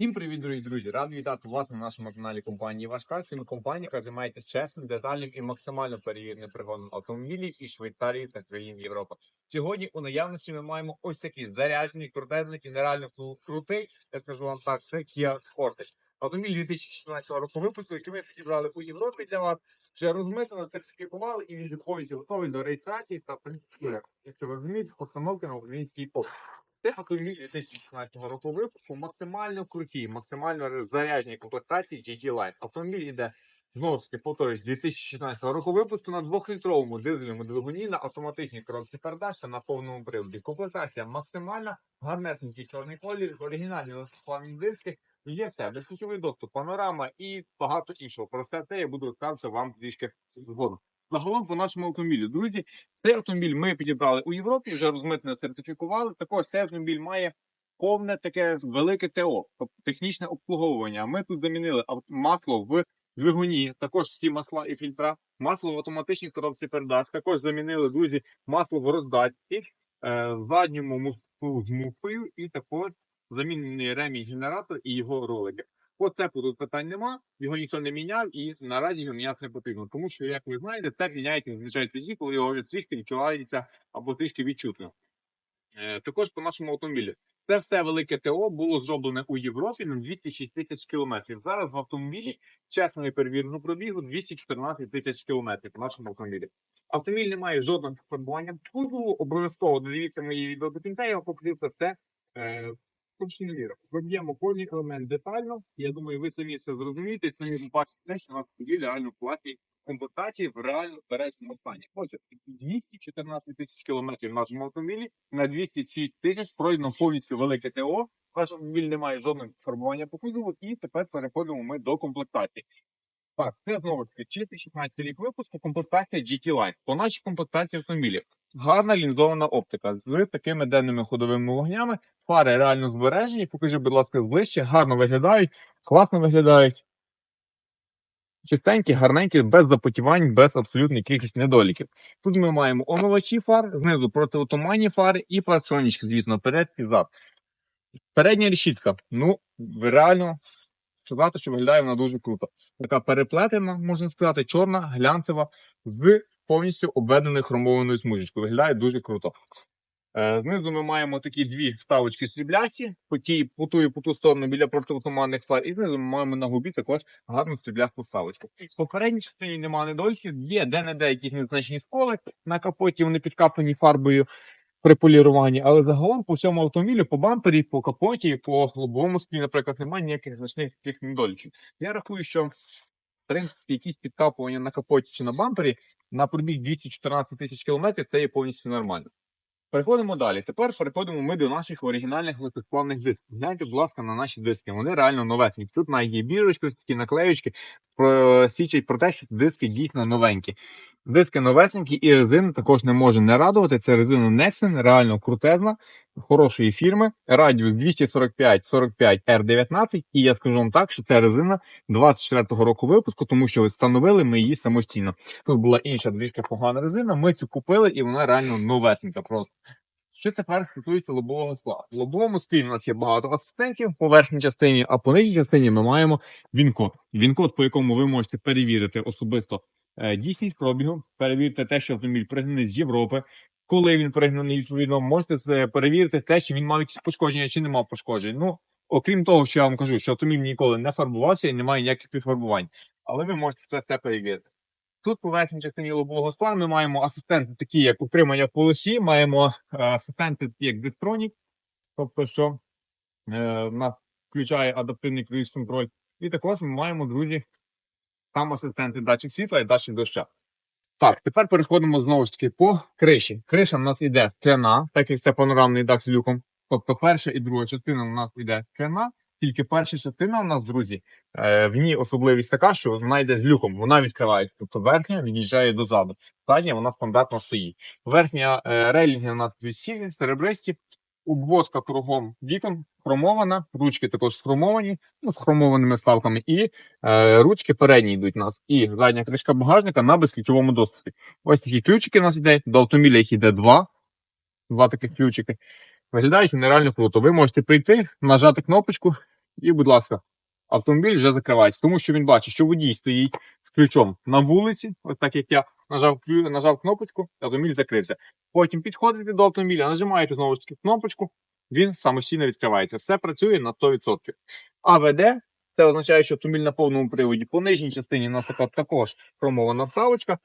Всім привіт, дорогі друзі! Радий вітати вас на нашому каналі компанії Вашкар. Ми компанія, яка займається чесним, детальним і максимально перевіреним пригоном автомобілів із Швейцарії та країн Європи. Сьогодні у наявності ми маємо ось такий заряджений, крутезний, генерально кру- крутий, я скажу вам так, це Kia Sportage. Автомобіль 2016 року випуску, який ми підібрали у Європі для вас, вже розмитано, сертифікували і він повністю готовий до реєстрації та принципі, якщо ви розумієте, постановки на український пост. Автомобіль 2016 року випуску, максимально круті, максимально заряджені комплектації GT Line. Автомобіль йде знову ж таки повторюсь, 2016 року випуску на 2-літровому дизельному двигуні на автоматичній коробці передач на повному приводі. Комплектація максимальна, гарнесенький чорний колір, оригінальні легкоплавні диски. Є все, безключовий доступ, панорама і багато іншого. Про все це я буду розказувати вам трішки згодом. Загалом по нашому автомобілю, друзі, цей автомобіль ми підібрали у Європі, вже розмитне сертифікували. Також цей автомобіль має повне таке велике ТО, тобто технічне обслуговування. Ми тут замінили масло в двигуні, також всі масла і фільтра, масло в автоматичній коробці передач. Також замінили друзі масло в роздатці, е, задньому муфту з муфою і також замінений ремінь генератор і його ролики. По цепу тут питань нема, його ніхто не міняв і наразі його міняти не потрібно. Тому що, як ви знаєте, цеп міняється зазвичай тоді, коли його вже трішки відчувається або трішки відчутно. Е, також по нашому автомобілю. Це все велике ТО було зроблене у Європі на 206 тисяч кілометрів. Зараз в автомобілі чесно і перевірено пробігу 214 тисяч кілометрів по нашому автомобілі. Автомобіль не має жодного фарбування. Обов'язково додивіться мої відео до кінця. Я вам покажу це все кончиноліро. Проб'ємо кожний елемент детально. Я думаю, ви самі все зрозумієте, самі побачите те, що у нас автомобіль реально в класній комплектації в реально пересному стані. Отже, 214 тисяч кілометрів в нашому автомобілі на 206 тисяч пройдено повністю велике ТО. Ваш автомобіль не має жодного фарбування по кузову, і тепер переходимо ми до комплектації. Так, це знову таки чистий 16 рік випуску, комплектація GT Line. По нашій комплектації автомобілів гарна лінзована оптика з такими денними ходовими вогнями. Фари реально збережені. Покажи, будь ласка, ближче, гарно виглядають, класно виглядають. Чистенькі, гарненькі, без запотівань, без абсолютно якихось недоліків. Тут ми маємо омивачі фар, знизу протиотуманні фари і парктронічки, звісно, перед і зад. Передня решітка. Ну, реально сказати, що виглядає вона дуже круто. Така переплетена, можна сказати, чорна, глянцева, з повністю обведеною хромованою смужечкою. Виглядає дуже круто. Е, Знизу ми маємо такі дві вставочки сріблясті, по тій, по ту і по ту сторону біля протитуманних фар, і знизу ми маємо на губі також гарну сріблясту вставочку. В попередній частині немає недоліків, є де-не-де якісь незначні сколи на капоті, вони підкаплені фарбою при поліруванні, але загалом по всьому автомобілю, по бампері, по капоті, по лобовому склі, наприклад, немає ніяких значних таких недоліків. Я рахую, що принципі якісь підкапування на капоті чи на бампері на пробіг 214 тисяч кілометрів це є повністю нормально. Переходимо далі. Тепер переходимо ми до наших оригінальних легкосплавних дисків. Гляньте, будь ласка, на наші диски. Вони реально новесенькі. Тут навіть є бірочки, такі наклеючки, про... свідчать про те, що диски дійсно новенькі. Диски новесенькі і резина також не може не радувати. Це резина Nexen, реально крутезна, хорошої фірми. Радіус 245-45 R19. І я скажу вам так, що це резина 24-го року випуску, тому що встановили ми її самостійно. Тут була інша трішки погана резина. Ми цю купили, і вона реально новесенька просто. Що тепер стосується лобового скла? В лобовому склі у нас є багато асистентів по верхній частині, а по нижній частині ми маємо він-код. Він-код, по якому ви можете перевірити особисто е, дійсність пробігу, перевірити те, що автомобіль пригнаний з Європи. Коли він пригнаний, відповідно, можете це перевірити те, чи він мав якісь пошкодження, чи не мав пошкоджень. Ну, окрім того, що я вам кажу, що автомобіль ніколи не фарбувався і немає ніяких підфарбувань. Але ви можете це все перевірити. Тут по верхній частині лобового скла ми маємо асистенти, такі як утримання полосі, маємо е, асистенти, як Distronic, тобто, що е, нас включає адаптивний круїз контроль. І також ми маємо, друзі, там асистенти датчик світла і датчик доща. Так, тепер переходимо знову ж таки по криші. Криша в нас йде скляна, так як це панорамний дах з люком. Тобто перша і друга частина у нас йде скляна, тільки перша частина у нас, друзі, е, в ній особливість така, що вона йде з люком, вона відкривається. Тобто верхня від'їжджає дозаду. Задня вона стандартно стоїть. Верхня е, рейлінги у нас висілі, серебристі, обводка кругом вікон хромована, ручки також хромовані, ну, з хромованими вставками, і е, ручки передні йдуть у нас. І задня кришка багажника на безключовому доступі. Ось такі ключики у нас йде. До автомобіля їх йде два. Два таких ключики. Виглядають вони реально круто. Ви можете прийти, нажати кнопочку І, будь ласка, автомобіль вже закривається, тому що він бачить, що водій стоїть з ключом на вулиці, ось так як я нажав, нажав кнопочку, автомобіль закрився. Потім підходите до автомобіля, нажимаєте знову ж таки кнопочку, він самостійно відкривається. Все працює на 100%. АВД це означає, що автомобіль на повному приводі. По нижній частині у нас також хромована вставочка.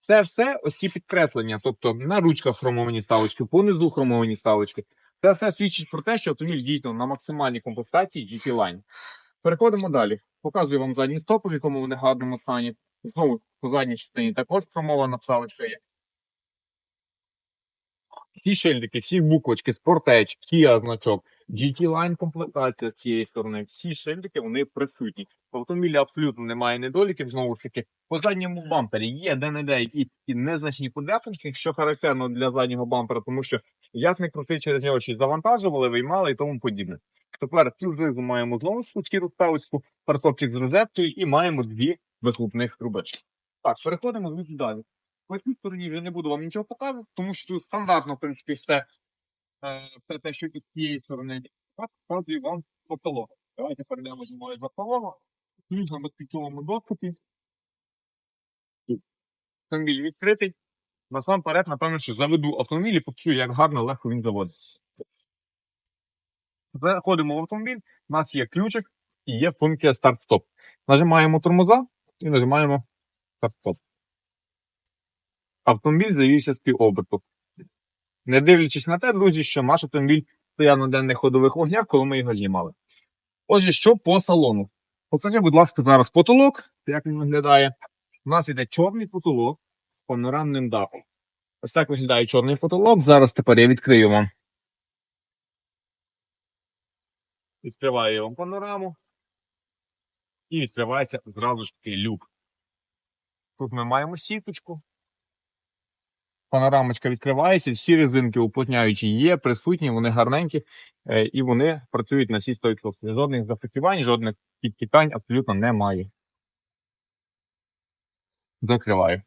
Це все ось ці підкреслення, тобто на ручках хромовані вставочки, понизу хромовані вставочки. Це все свідчить про те, що автомобіль дійсно на максимальній комплектації GT Line. Переходимо далі. Показую вам задній стоп, в якому вони гарному стані. Знову по задній частині також хромована вставочка є. Всі шильдики, всі буквочки, Sportage, Kia значок, GT Line комплектація з цієї сторони, всі шильдики вони присутні. В автомобілі абсолютно немає недоліків, знову ж таки. По задньому бампері є де-не-де якісь незначні подряпинки, що характерно для заднього бампера, тому що як не крути через нього щось завантажували, виймали і тому подібне. Тепер тут знизу маємо знову ж таки розставочку, парковчик з розеткою і маємо дві вихлопних трубочки. Так, переходимо звідси далі. По цій стороні я не буду вам нічого показувати, тому що стандартно, в принципі, все, е, все те, що від цієї сторони. Показую вам потолок. Давайте перейдемо зі мною за полова. Ключ на безпечовому доступі. Автомобіль відкритий. Насамперед, напевно, що заведу автомобіль і покажу, як гарно легко він заводиться. Заходимо в автомобіль, у нас є ключик і є функція старт-стоп. Нажимаємо тормоза і нажимаємо старт-стоп. Автомобіль завівся з півоберту. Не дивлячись на те, друзі, що наш автомобіль стояв на денних ходових вогнях, коли ми його знімали. Отже, що по салону? Покажи, будь ласка, зараз потолок, як він виглядає. У нас йде чорний потолок панорамним дахом. Ось так виглядає чорний потолок. Зараз тепер я відкрию вам. Відкриваю я вам панораму. І відкривається зразу ж таки люк. Тут ми маємо сіточку. Панорамочка відкривається, всі резинки уплотняючі є, присутні, вони гарненькі, е, і вони працюють на всі 100%. Жодних зафіксувань, жодних підкипань абсолютно немає. Закриваю.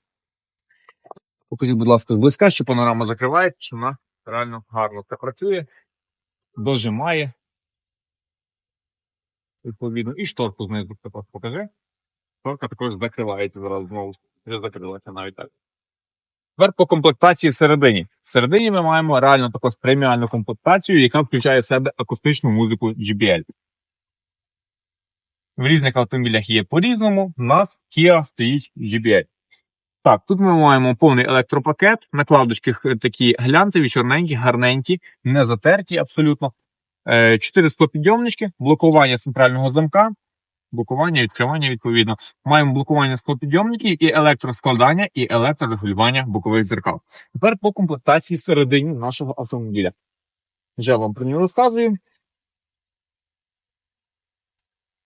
Покажіть, будь ласка, зблизька, що панорама закриває, що вона реально гарно це працює, дожимає. Відповідно, і шторку знизу також покажи. Шторка також закривається зараз знову. Вже закрилася навіть так. Тепер по комплектації всередині. Всередині ми маємо реально також преміальну комплектацію, яка включає в себе акустичну музику JBL. В різних автомобілях є по-різному, у нас Kia стоїть JBL. Так, тут ми маємо повний електропакет, накладочки такі глянцеві, чорненькі, гарненькі, не затерті абсолютно. Е, Чотири склопідйомнички, блокування центрального замка, блокування, відкривання відповідно. Маємо блокування склопідйомників і електроскладання, і електрорегулювання бокових дзеркал. Тепер по комплектації всередині нашого автомобіля. Вже вам про нього розказую.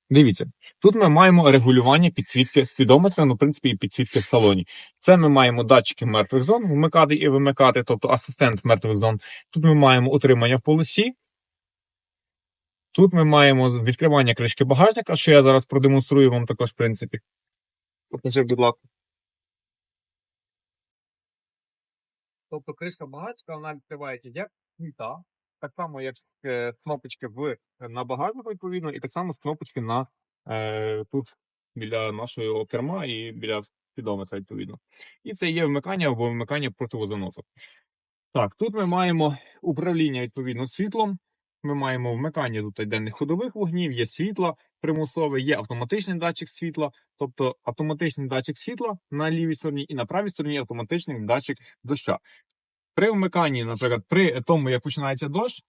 Дивіться, тут ми маємо регулювання підсвітки спідометра, ну, в принципі, і підсвітки в салоні. Це ми маємо датчики мертвих зон, вмикати і вимикати, тобто асистент мертвих зон. Тут ми маємо утримання в полосі. Тут ми маємо відкривання кришки багажника, що я зараз продемонструю вам також, в принципі. Покажи, будь ласка. Тобто кришка багажника, вона відкривається як квіта, так само, як е, кнопочки в, на багажнику, відповідно, і так само з кнопочки на е, тут біля нашого керма і біля спідометра, відповідно. І це є вмикання або вимикання противозаносу. Так, тут ми маємо управління відповідно світлом. Ми маємо вмикання тут денних ходових вогнів, є світло примусове, є автоматичний датчик світла, тобто автоматичний датчик світла на лівій стороні і на правій стороні автоматичний датчик доща. При вмиканні, наприклад, при тому, як починається дощ,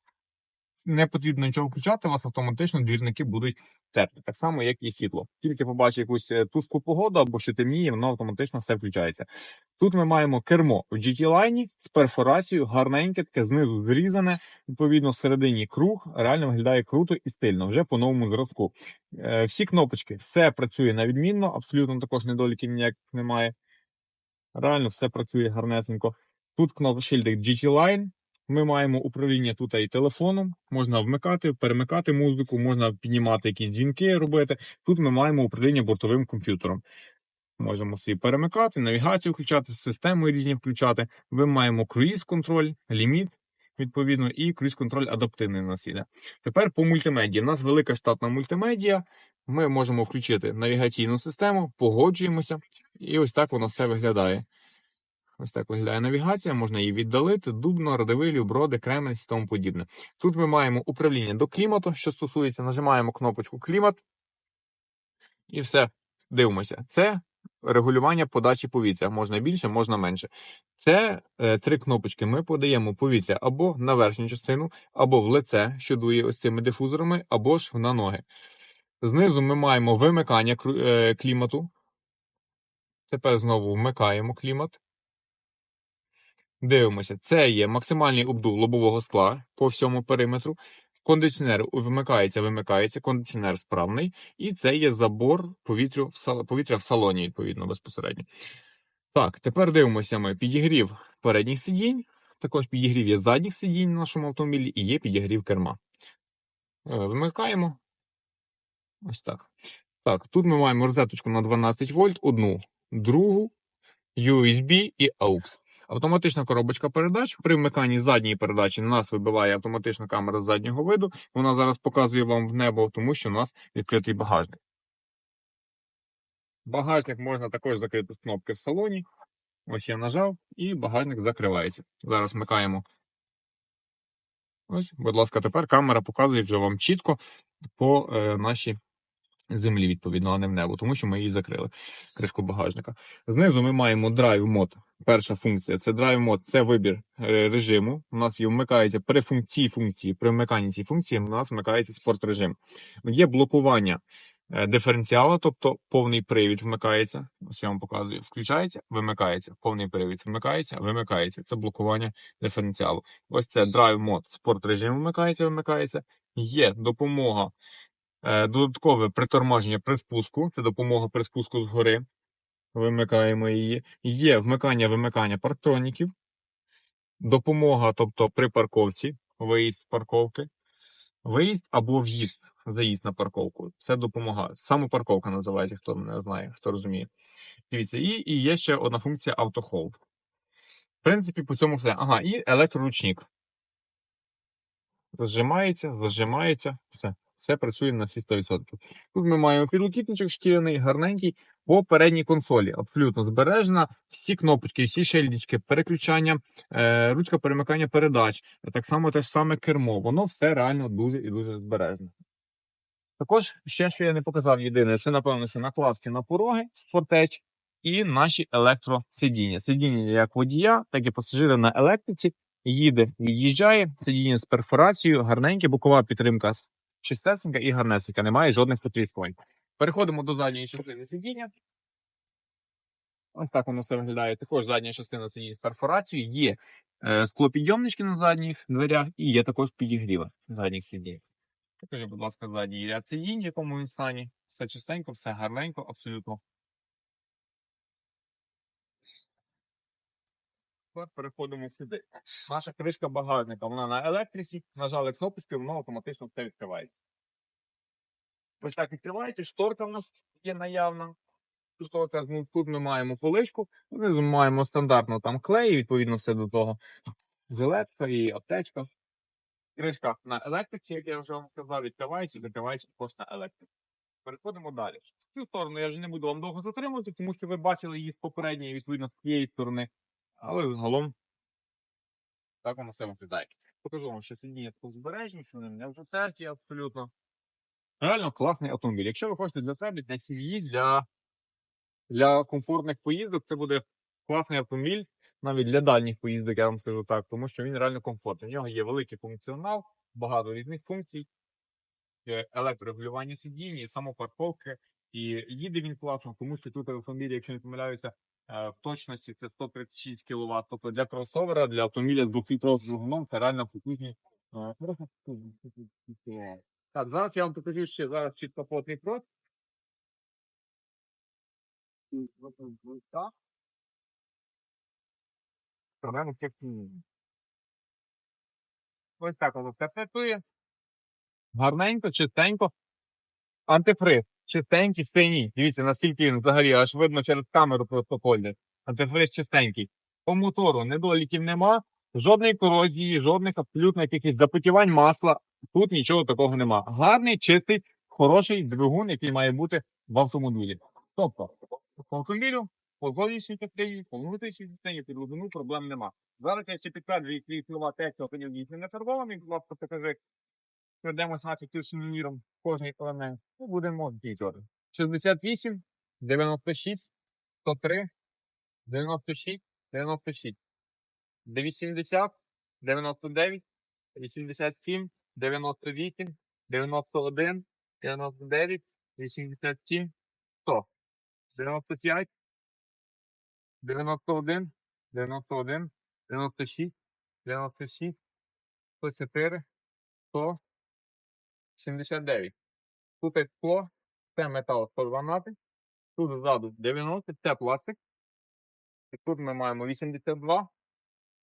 не потрібно нічого включати, у вас автоматично двірники будуть терти, так само, як і світло. Тільки побачить якусь е, тусклу погоду або що темніє, воно автоматично все включається. Тут ми маємо кермо в GT Line з перфорацією, гарненьке, таке знизу зрізане. Відповідно, всередині круг реально виглядає круто і стильно, вже по новому зразку. Е, всі кнопочки, все працює на відмінно, абсолютно також недоліків ніяких немає. Реально все працює гарнесенько. Тут кнопка шильдик GT Line. Ми маємо управління тут і телефоном. Можна вмикати, перемикати музику, можна піднімати якісь дзвінки робити. Тут ми маємо управління бортовим комп'ютером. Можемо собі перемикати, навігацію включати, системи різні включати. Ми маємо круїз контроль, ліміт. відповідно, і круїз-контроль адаптивний у нас іде. Тепер по мультимедії. У нас велика штатна мультимедія. Ми можемо включити навігаційну систему, погоджуємося, і ось так воно все виглядає. Ось так виглядає навігація, можна її віддалити, Дубно, Радивилів, Броди, Кременець і тому подібне. Тут ми маємо управління до клімату, що стосується, нажимаємо кнопочку клімат і все. Дивимося. Це регулювання подачі повітря. Можна більше, можна менше. Це е, три кнопочки. Ми подаємо повітря або на верхню частину, або в лице, що дує ось цими дифузорами, або ж на ноги. Знизу ми маємо вимикання е, клімату. Тепер знову вмикаємо клімат. Дивимося, це є максимальний обдув лобового скла по всьому периметру. Кондиціонер вимикається, вимикається, кондиціонер справний, і це є забор повітря в, сал... повітря в салоні, відповідно, безпосередньо. Так, тепер дивимося ми підігрів передніх сидінь, також підігрів є задніх сидінь на нашому автомобілі і є підігрів керма. Е, Вимикаємо. Ось так. Так, тут ми маємо розеточку на 12 вольт, одну, другу, USB і AUX. Автоматична коробочка передач. При вмиканні задньої передачі на нас вибиває автоматична камера заднього виду. Вона зараз показує вам в небо, тому що у нас відкритий багажник. Багажник можна також закрити з кнопки в салоні. Ось я нажав, і багажник закривається. Зараз вмикаємо. Ось, будь ласка, тепер камера показує вже вам чітко по е, нашій землі, відповідно, а не в небо, тому що ми її закрили, кришку багажника. Знизу ми маємо Drive Mode. Перша функція це Drive Mode, це вибір е, режиму. У нас є вмикається при функції функції. При вмиканні цієї функції у нас вмикається спорт режим. Є блокування е, диференціала, тобто повний привід вмикається. Ось я вам показую. Включається, вимикається. Повний привід вмикається, вимикається. Це блокування диференціалу. Ось це Drive Mode, спорт режим вмикається, вимикається. Є допомога Додаткове приторможення при спуску, це допомога при спуску згори. Вимикаємо її. Є вмикання вимикання парктроніків, допомога, тобто при парковці, виїзд з парковки, виїзд або в'їзд, заїзд на парковку. Це допомога. Саме парковка називається, хто не знає, хто розуміє. Дивіться, і, і є ще одна функція автохолд. В принципі, по цьому все. Ага, і електроручник. Зажимається, зажимається, все. Все працює на всі 100%. Тут ми маємо підлокітничок шкіряний, гарненький, по передній консолі. Абсолютно збережена. Всі кнопочки, всі шильдички, переключання, е, ручка перемикання передач, так само те ж саме кермо. Воно все реально дуже і дуже збережне. Також ще, що я не показав єдине, це напевно, що накладки на пороги Sportage і наші електросидіння. Сидіння як водія, так і пасажира на електриці. Їде, від'їжджає, сидіння з перфорацією, гарненьке, бокова підтримка чистесенька і гарнесенька, немає жодних потріскувань. Переходимо до задньої частини сидіння. Ось так воно все виглядає. Також задня частина сидіння з перфорацією. Є е, склопідйомнички на задніх дверях і є також підігріва задніх сидінь. Покажи, будь ласка, задній ряд сидінь, в якому він стані. Все чистенько, все гарненько, абсолютно. Тепер переходимо сюди. Наша кришка багажника, вона на електриці. Нажали кнопочки, воно автоматично все відкривається. Ось так відкривається, шторка в нас є наявна. Ну, Тут ми маємо поличку, ми маємо стандартно там клей, відповідно, все до того. Жилетка і аптечка. Кришка на електриці, як я вже вам сказав, відкривається і закривається також на електриці. Переходимо далі. В цю сторону я вже не буду вам довго затримувати, тому що ви бачили її з попередньої, відповідно, з цієї сторони. Але загалом так воно все виглядає. Покажу вам, що сидіння тут збережні, що вони не вже терті абсолютно. Реально класний автомобіль. Якщо ви хочете для себе, для сім'ї, для, для комфортних поїздок, це буде класний автомобіль, навіть для дальніх поїздок, я вам скажу так, тому що він реально комфортний. У нього є великий функціонал, багато різних функцій, електрорегулювання сидінь, і самопарковки. І їде він класно, тому що тут автомобіль, якщо не помиляюся, в точності це 136 кВт. Тобто для кросовера, для автомобіля з 2-літровим двигуном це реально потужні. е. Так, зараз я вам покажу ще зараз чіткоплотний крос. Так. Проблему. Ось так воно все працює. Гарненько, чистенько. Антифриз. Чистенький, синій. Дивіться, наскільки він взагалі аж видно через камеру просто ходить. Антифриз чистенький. По мотору недоліків нема. Жодної корозії, жодних абсолютно якихось запотівань масла. Тут нічого такого нема. Гарний, чистий, хороший двигун, який має бути в автомобілі. Тобто, по автомобілю, по зовнішній частині, по внутрішній частині, під глибину проблем нема. Зараз я ще підтверджую, які слова тексту автомобіль дійсно не фарбований, будь ласка, покажи. Пройдемось нашим тисячним міром кожний елемент. Ну, будемо дійти. 68, 96, 103, 96, 96. 80, 99, 87, 98, 91, 99, 87, 100, 95, 91, 91, 96, 96, 104, 100, 79. Тут скло, це метал 112, тут ззаду 90, це пластик. І тут ми маємо 82,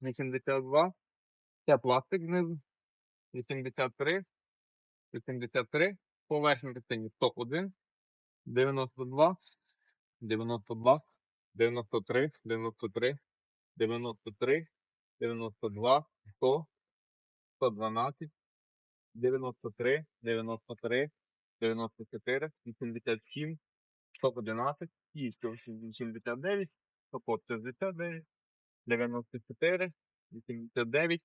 82, це пластик знизу, 83, 83, по верхній частині 101, 92, 92, 93, 93, 93, 92, 100, 112, 93, 93, 94, 87, 111, і 189, 169, 94, 89,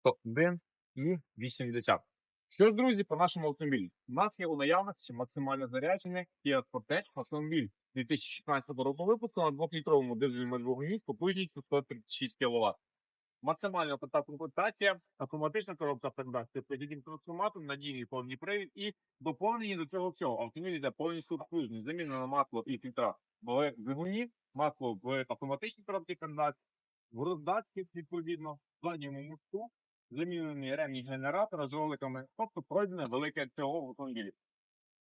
101 і 80. Що ж, друзі, по нашому автомобілі? У нас є у наявності максимальне заряджене Kia Sportage автомобіль 2016 року випуску на 2-літровому дизельному двигуні з потужністю 136 кВт. Максимальна ота комплектація, автоматична коробка передач, підійдім трансформатор, надійний повний привід і доповнені до цього всього. Автомобіль йде повністю обслужений, замінено масло і фільтра в двигуні, масло в автоматичній коробці передач, в роздатці, відповідно, в задньому мосту, замінений ремні генератора з роликами, тобто пройдене велике ТО в автомобілі.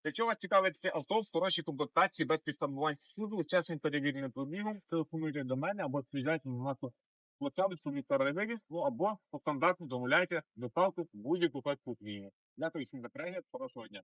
Якщо вас цікавить це авто в хорошій комплектації без підставлювань суду, чесним перевіреним пробігом, телефонуйте до мене або приїжджайте на нашу вивіз, ну або по стандарту замовляйте доставку в будь-яку точку України. Дякую всім за перегляд, хорошого дня.